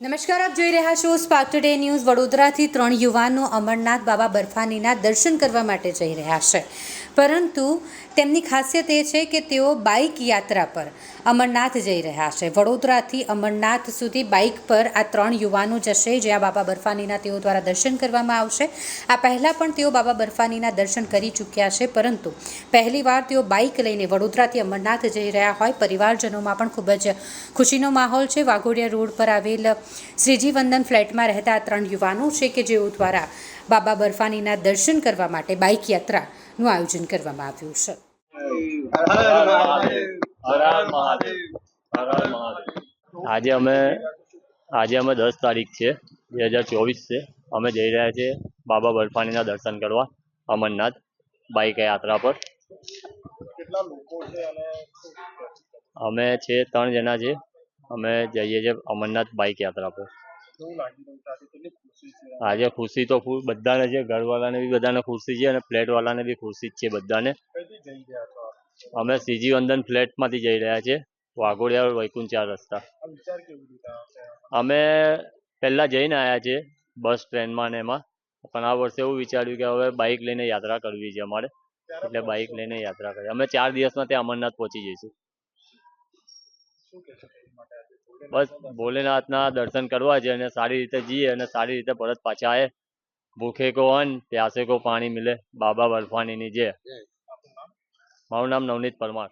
નમસ્કાર, આપ જોઈ રહ્યા છો સ્પાર્ક ટુડે ન્યૂઝ વડોદરાથી ત્રણ યુવાનો અમરનાથ બાબા બર્ફાનીના દર્શન કરવા માટે જઈ રહ્યા છે. પરંતુ તેમની ખાસિયત એ છે કે તેઓ બાઇક યાત્રા પર અમરનાથ જઈ રહ્યા છે. વડોદરાથી અમરનાથ સુધી બાઇક પર આ ત્રણ યુવાનો જશે જ્યાં બાબા બર્ફાનીના તેઓ દ્વારા દર્શન કરવામાં આવશે. આ પહેલાં પણ તેઓ બાબા બર્ફાનીના દર્શન કરી ચૂક્યા છે, પરંતુ પહેલીવાર તેઓ બાઇક લઈને વડોદરાથી અમરનાથ જઈ રહ્યા હોય. પરિવારજનોમાં પણ ખૂબ જ ખુશીનો માહોલ છે. વાઘોડિયા રોડ પર આવેલ શ્રીજી વંદન ફ્લેટમાં રહેતા આ ત્રણ યુવાનો છે કે જેઓ દ્વારા બાબા બર્ફાનીના દર્શન કરવા માટે બાઇક યાત્રાનું આયોજન કરવામાં આવ્યું છે. આજે અમે આજે અમે દસ તારીખ છે, બે હજાર ચોવીસ છે. અમે જઈ રહ્યા છીએ બાબા બર્ફાનીના દર્શન કરવા, અમરનાથ બાઇક યાત્રા પર. અમે છે ત્રણ જણા છે અમે જઈએ છીએ અમરનાથ બાઇક યાત્રા પર. આજે ખુશી તો બધાને છે ઘરવાળાને બી બધાને ખુશી છે અને ફ્લેટવાળાને બી ખુશી જ છે બધાને? અમે સીજી વંદન ફ્લેટમાંથી જઈ રહ્યા છીએ વાઘોડિયા વૈકુંઠ ચાર રસ્તા. અમે પહેલા જઈને આવ્યા છીએ બસ ટ્રેનમાં ને એમાં પણ આ વર્ષે એવું વિચાર્યું કે હવે બાઇક લઈને યાત્રા કરવી છે અમારે. એટલે બાઇક લઈને યાત્રા કરી. અમે ચાર દિવસમાં ત્યાં અમરનાથ પહોંચી જઈશું શું કહેશો તેની માટે આજે બસ ભોલેનાથના દર્શન કરવા જઈએ અને સારી રીતે જઈએ અને સારી રીતે પરત પાછા આવે ભૂખે કો અન્ન પ્યાસે કો પાણી મિલે બાબા બર્ફાનીની જય. મારું નામ નવનીત પરમાર.